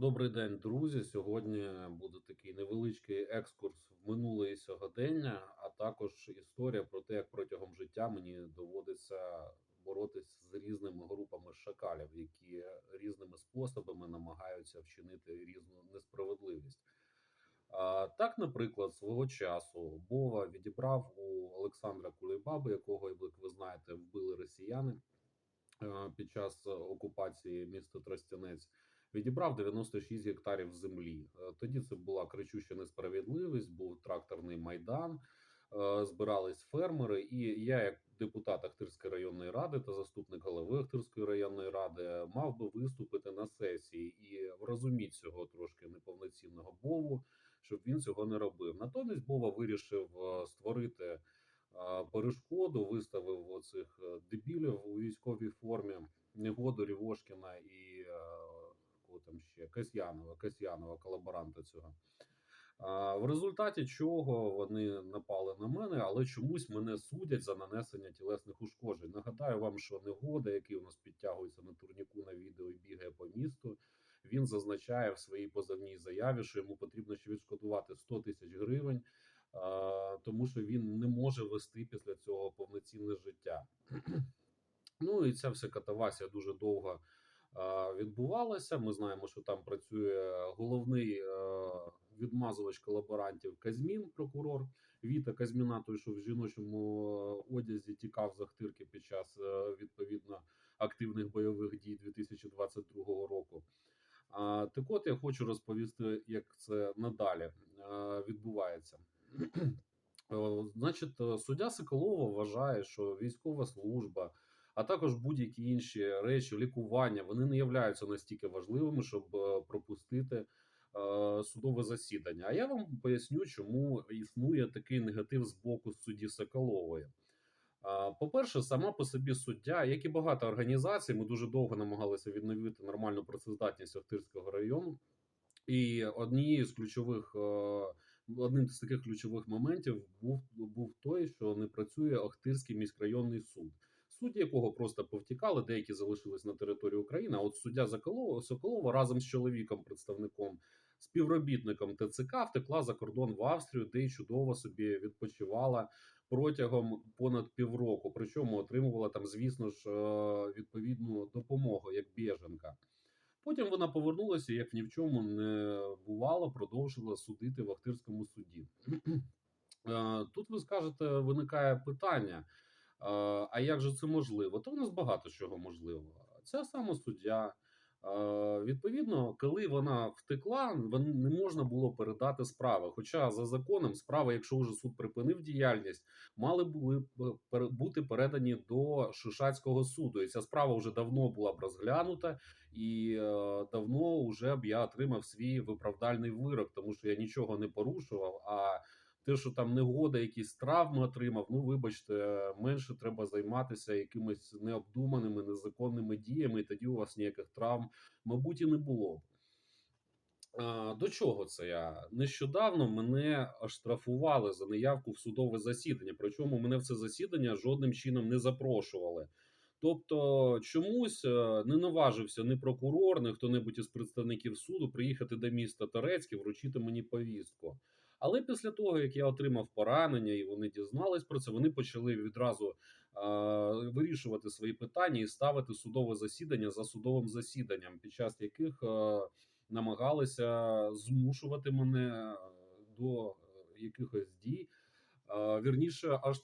Добрий день, друзі. Сьогодні буде такий невеличкий екскурс в минуле і сьогодення, а також історія про те, як протягом життя мені доводиться боротися з різними групами шакалів, які різними способами намагаються вчинити різну несправедливість. Так, наприклад, свого часу Бова відібрав у Олександра Кулейбаби, якого, як ви знаєте, вбили росіяни під час окупації міста Тростянець, відібрав 96 гектарів землі. Е, Тоді це була кричуща несправедливість, був тракторний майдан, е, збирались фермери. І я, як депутат Ахтирської районної ради та заступник голови Ахтирської районної ради, мав би виступити на сесії і врозуміти цього трошки неповноцінного Бову, щоб він цього не робив. Натомість Бова вирішив е, створити перешкоду, виставив оцих дебілів у військовій формі, Негоду, Рівошкіна і там ще Касьянова, Касьянова, колаборанта цього. В результаті чого вони напали на мене, але чомусь мене судять за нанесення тілесних ушкоджень. Нагадаю вам, що негода, який у нас підтягується на турніку на відео і бігає по місту, він зазначає в своїй позовній заяві, що йому потрібно ще відшкодувати 100 тисяч гривень, тому що він не може вести після цього повноцінне життя. Ну і ця вся катавасія дуже довго а, відбувалася. Ми знаємо, що там працює головний е, відмазувач колаборантів Казмін, прокурор Віта Казміна, той, що в жіночому е, одязі тікав з Ахтирки під час е, відповідно активних бойових дій 2022 року. А, так от я хочу розповісти, як це надалі е, відбувається. Е, Значить, е, суддя Соколова вважає, що військова служба, а також будь-які інші речі, лікування, вони не являються настільки важливими, щоб е, пропустити е, судове засідання. А я вам поясню, чому існує такий негатив з боку судді Соколової. По-перше, сама по собі суддя, як і багато організацій, ми дуже довго намагалися відновити нормальну працездатність Охтирського району. І однією з ключових, е, одним з таких ключових моментів був, був той, що не працює Охтирський міськрайонний суд, судді якого просто повтікали, деякі залишились на території України. А от суддя Заколова, Соколова разом з чоловіком, представником, співробітником ТЦК втекла за кордон в Австрію, де й чудово собі відпочивала протягом понад півроку. Причому отримувала там, звісно ж, е, відповідну допомогу як біженка. Потім вона повернулася, як ні в чому не бувало, продовжила судити в Ахтирському суді. Е, Тут ви скажете, виникає питання: а як же це можливо? То в нас багато чого можливо. Ця сама суддя. е, Відповідно, коли вона втекла, не можна було передати справи. Хоча за законом справи, якщо вже суд припинив діяльність, мали були бути передані до Шишацького суду. І ця справа вже давно була б розглянута, і е, давно вже б я отримав свій виправдальний вирок, тому що я нічого не порушував. А те, що там негода, якісь травми отримав, ну вибачте, менше треба займатися якимись необдуманими, незаконними діями, і тоді у вас ніяких травм, мабуть, і не було. б. До чого це я? Нещодавно мене оштрафували за неявку в судове засідання. Причому мене в це засідання жодним чином не запрошували. Тобто, чомусь е, не наважився ні прокурор, ні хто-небудь із представників суду приїхати до міста Торецьке, вручити мені повістку. Але після того, як я отримав поранення, і вони дізнались про це, вони почали відразу е, вирішувати свої питання і ставити судове засідання за судовим засіданням, під час яких е, намагалися змушувати мене до е, якихось дій. Вірніше, аж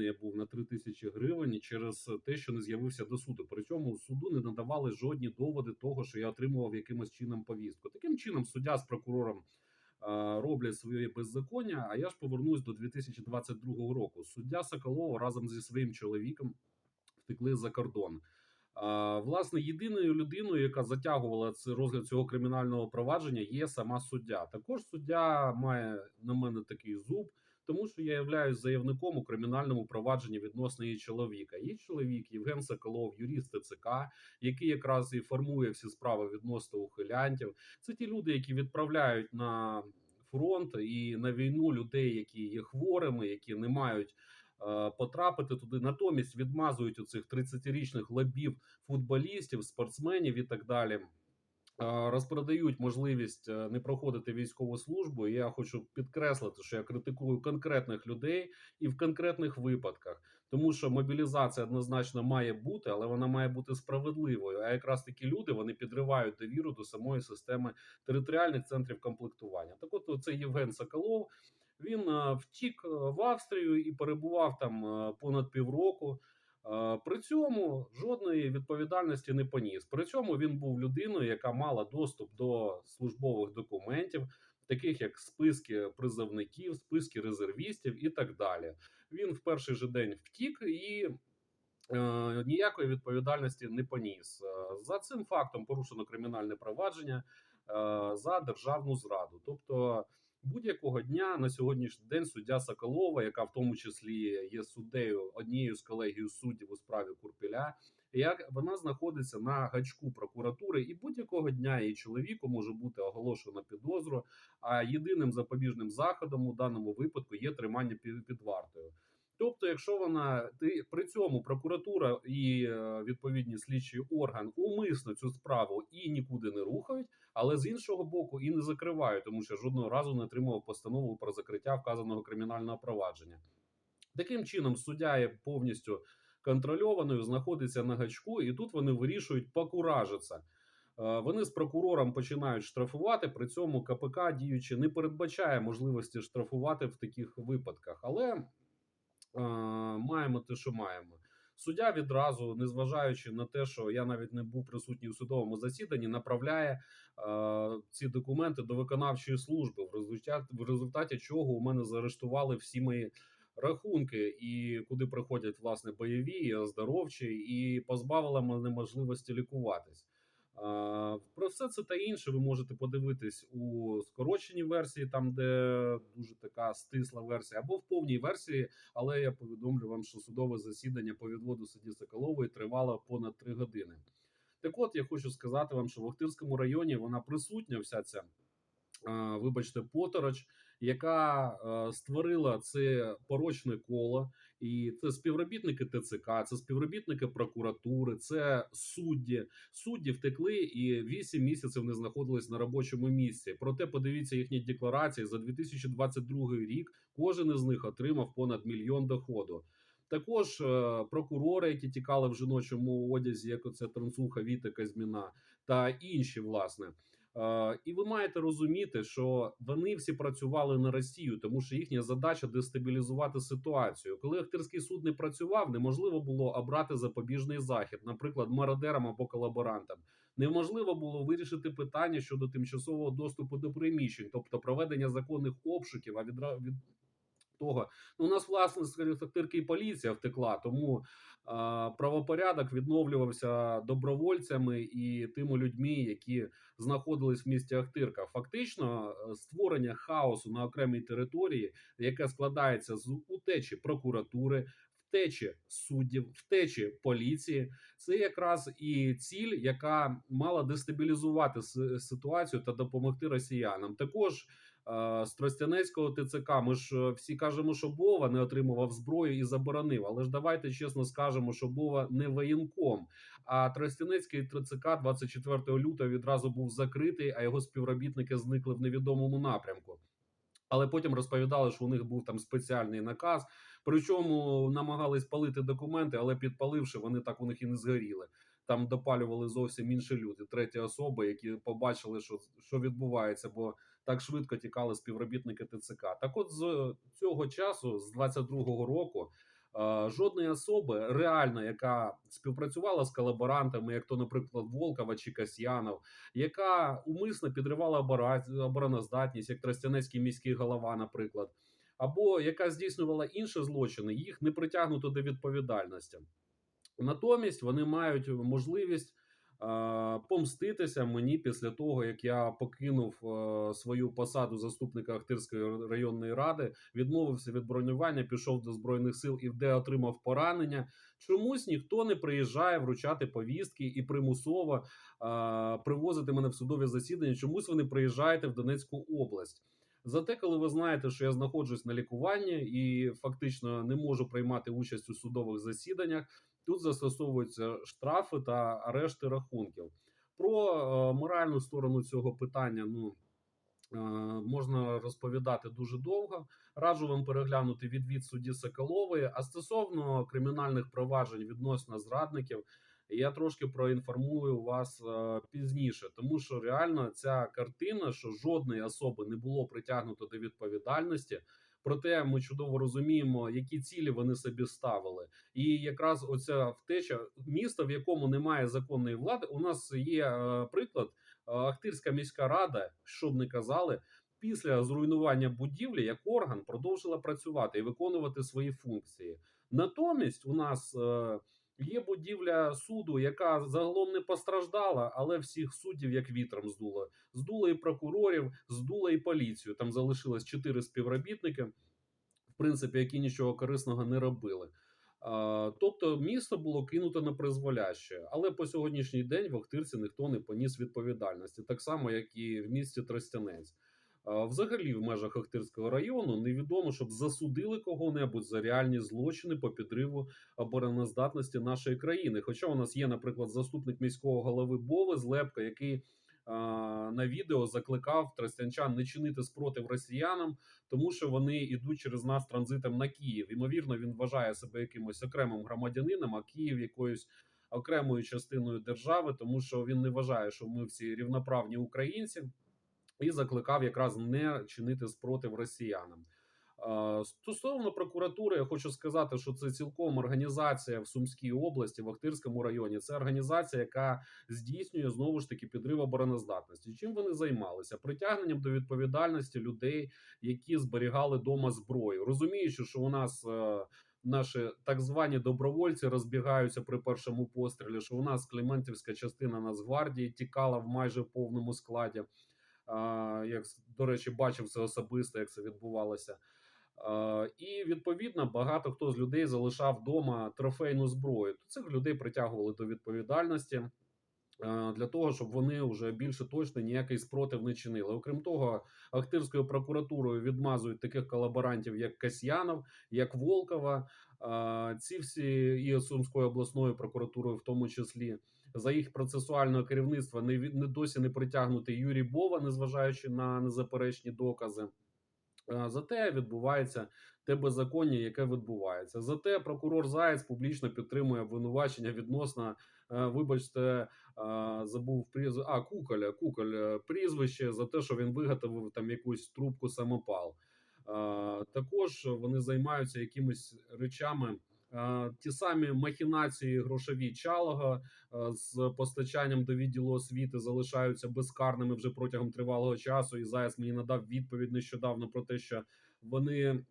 я був на 3 тисячі гривень через те, що не з'явився до суду. Причому суду не надавали жодні доводи того, що я отримував якимось чином повістку. Таким чином, суддя з прокурором роблять своє беззаконня. А я ж повернусь до 2022 року. Суддя Соколова разом зі своїм чоловіком втекли за кордон. Власне, єдиною людиною, яка затягувала розгляд цього кримінального провадження, є сама суддя. Також суддя має на мене такий зуб, тому що я являюсь заявником у кримінальному провадженні відносно її чоловіка. Її чоловік Євген Соколов, юрист ТЦК, який якраз і формує всі справи відносно ухилянтів. Це ті люди, які відправляють на фронт і на війну людей, які є хворими, які не мають е, потрапити туди. Натомість відмазують оцих 30-річних лобів футболістів, спортсменів і так далі. Розпродають можливість е, не проходити військову службу. І я хочу підкреслити, що я критикую конкретних людей і в конкретних випадках, тому що мобілізація однозначно має бути, але вона має бути справедливою. А якраз такі люди вони підривають довіру до самої системи територіальних центрів комплектування. Так, от це Євген Соколов. Він е, втік е, в Австрію і перебував там понад півроку. Е, При цьому жодної відповідальності не поніс. При цьому він був людиною, яка мала доступ до службових документів, таких як списки призовників, списки резервістів і так далі. Він в перший же день втік і е, ніякої відповідальності не поніс. Е, За цим фактом порушено кримінальне провадження за державну зраду. Тобто будь-якого дня на сьогоднішній день суддя Соколова, яка в тому числі є суддею однією з колегією суддів у справі Курпіля, як вона знаходиться на гачку прокуратури, і будь-якого дня її чоловіку може бути оголошено підозру. А єдиним запобіжним заходом у даному випадку є тримання під, під вартою. Тобто, якщо вона ти при цьому прокуратура і е, відповідні слідчий орган умисно цю справу і нікуди не рухають, але з іншого боку і не закривають, тому що жодного разу не отримував постанову про закриття вказаного кримінального провадження. Таким чином, суддя є повністю контрольованою, знаходиться на гачку, і тут вони вирішують покуражитися. Е, Вони з прокурором починають штрафувати. При цьому КПК діючи не передбачає можливості штрафувати в таких випадках, але маємо те, що маємо. Суддя відразу, незважаючи на те, що я навіть не був присутній у судовому засіданні, направляє е, ці документи до виконавчої служби, в результаті, в результаті чого у мене заарештували всі мої рахунки, і куди приходять власне бойові, і оздоровчі, і позбавила мене можливості лікуватись. Про все це та інше ви можете подивитись у скороченій версії, там де дуже така стисла версія, або в повній версії. Але я повідомлю вам, що судове засідання по відводу судді Соколової тривало понад три години. Так, от я хочу сказати вам, що в Охтирському районі вона присутня, вся ця, вибачте, потороч, яка створила це порочне коло, і це співробітники ТЦК, це співробітники прокуратури, це судді. Судді втекли і 8 місяців не знаходились на робочому місці. Проте подивіться їхні декларації за 2022 рік. Кожен із них отримав понад мільйон доходу. Також е, прокурори, які тікали в жіночому одязі, як оце Трансуха, Віта Казьміна та інші, власне. Е, І ви маєте розуміти, що вони всі працювали на Росію, тому що їхня задача дестабілізувати ситуацію. Коли Ахтирський суд не працював, неможливо було обрати запобіжний захід, наприклад, мародерам або колаборантам. Неможливо було вирішити питання щодо тимчасового доступу до приміщень, тобто проведення законних обшуків. А відра... від того ну, у нас власне з і поліція втекла, тому а, правопорядок відновлювався добровольцями і тими людьми, які знаходились в місті Ахтирка. Фактично, е, створення хаосу на окремій території, яке складається з утечі прокуратури. Втечі суддів, втечі поліції, це якраз і ціль, яка мала дестабілізувати ситуацію та допомогти росіянам. Також е, з Тростянецького ТЦК. Ми ж е, всі кажемо, що Бова не отримував зброю і заборонив. Але ж давайте чесно скажемо, що Бова не воєнком. А Тростянецький ТЦК 24 лютого відразу був закритий, а його співробітники зникли в невідомому напрямку. Але потім розповідали, що у них був там спеціальний наказ. Причому намагались палити документи, але підпаливши, вони так у них і не згоріли. Там допалювали зовсім інші люди, треті особи, які побачили, що, що відбувається, бо так швидко тікали співробітники ТЦК. Так, от з цього часу, з 22-го року, е, жодної особи реально, яка співпрацювала з колаборантами, як то, наприклад, Волкова чи Касьянов, яка умисно підривала обороноздатність, як Тростянецький міський голова, наприклад, або яка здійснювала інші злочини, їх не притягнуто до відповідальності. Натомість вони мають можливість е, помститися мені після того, як я покинув е, свою посаду заступника Ахтирської районної ради, відмовився від бронювання, пішов до збройних сил і де отримав поранення. Чомусь ніхто не приїжджає вручати повістки і примусово е, привозити мене в судові засідання. Чомусь вони приїжджаєте в Донецьку область. Зате, коли ви знаєте, що я знаходжусь на лікуванні і фактично не можу приймати участь у судових засіданнях, тут застосовуються штрафи та арешти рахунків. Про е, моральну сторону цього питання. Ну е, можна розповідати дуже довго. Раджу вам переглянути відвід судді Соколової. А стосовно кримінальних проваджень відносно зрадників, я трошки проінформую вас е, пізніше, тому що реально ця картина, що жодної особи не було притягнуто до відповідальності. Проте ми чудово розуміємо, які цілі вони собі ставили, і якраз оця втеча міста, в якому немає законної влади. У нас є е, приклад е, Ахтирська міська рада, що б не казали, після зруйнування будівлі як орган продовжила працювати і виконувати свої функції. Натомість у нас е, є будівля суду, яка загалом не постраждала, але всіх суддів як вітром здуло. Здуло і прокурорів, здуло і поліцію. Там залишилось чотири співробітники, в принципі, які нічого корисного не робили. Тобто місто було кинуто на призволяще, але по сьогоднішній день в Охтирці ніхто не поніс відповідальності, так само як і в місті Тростянець. Взагалі, в межах Охтирського району невідомо, щоб засудили кого-небудь за реальні злочини по підриву обороноздатності нашої країни. Хоча у нас є, наприклад, заступник міського голови Бови Злепка, який а, на відео закликав тростянчан не чинити спротив росіянам, тому що вони йдуть через нас транзитом на Київ. Ймовірно, він вважає себе якимось окремим громадянином, а Київ якоюсь окремою частиною держави, тому що він не вважає, що ми всі рівноправні українці, і закликав якраз не чинити спротив росіянам. Е, Стосовно прокуратури, я хочу сказати, що це цілком організація в Сумській області, в Охтирському районі. Це організація, яка здійснює знову ж таки підрив обороноздатності. Чим вони займалися? Притягненням до відповідальності людей, які зберігали дома зброю, розуміючи, що у нас. е, Наші так звані добровольці розбігаються при першому пострілі. Що у нас Клементівська частина Нацгвардії тікала в майже повному складі. Як до речі, бачив це особисто, як це відбувалося. І відповідно багато хто з людей залишав вдома трофейну зброю. Цих людей притягували до відповідальності для того, щоб вони вже більше точно ніякий спротив не чинили. Окрім того, Ахтирською прокуратурою відмазують таких колаборантів, як Касьянов, як Волкова. Ці всі і Сумською обласною прокуратурою, в тому числі. За їх процесуального керівництва не, не досі не притягнутий Юрій Бова, незважаючи на незаперечні докази. Зате відбувається те беззаконня, яке відбувається. Зате прокурор Заєць публічно підтримує обвинувачення відносно, е, вибачте, забув пріз... а, Куколя, Куколь е, прізвище за те, що він виготовив там якусь трубку самопал. Також вони займаються якимись речами. Е, Ті самі махінації грошові чалого е, з постачанням до відділу освіти залишаються безкарними вже протягом тривалого часу. І зараз мені надав відповідь нещодавно про те, що вони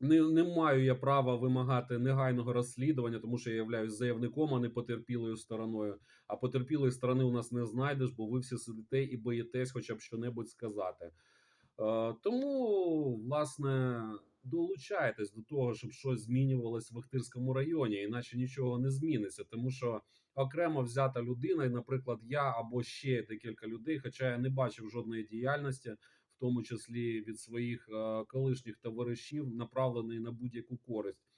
не, не маю я права вимагати негайного розслідування, тому що я являюсь заявником, а не потерпілою стороною. А потерпілої сторони у нас не знайдеш, бо ви всі сидите і боїтесь, хоча б що-небудь сказати. Е, тому, власне, долучайтесь до того, щоб щось змінювалось в Ахтирському районі, іначе нічого не зміниться, тому що окремо взята людина, і, наприклад, я або ще декілька людей, хоча я не бачив жодної діяльності, в тому числі від своїх е, колишніх товаришів, направленої на будь-яку користь.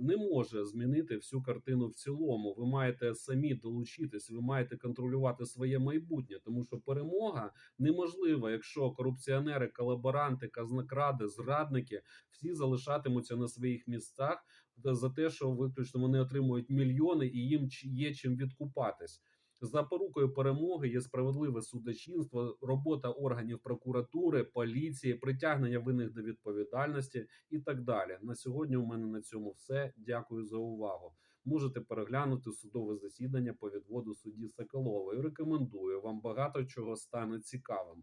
Не може змінити всю картину в цілому. Ви маєте самі долучитись, ви маєте контролювати своє майбутнє, тому що перемога неможлива, якщо корупціонери, колаборанти, казнокради, зрадники всі залишатимуться на своїх місцях за те, що виключно вони отримують мільйони і їм є чим відкупатись. Запорукою перемоги є справедливе судочинство, робота органів прокуратури, поліції, притягнення винних до відповідальності і так далі. На сьогодні у мене на цьому все. Дякую за увагу. Можете переглянути судове засідання по відводу судді Соколової. Рекомендую вам багато чого стане цікавим.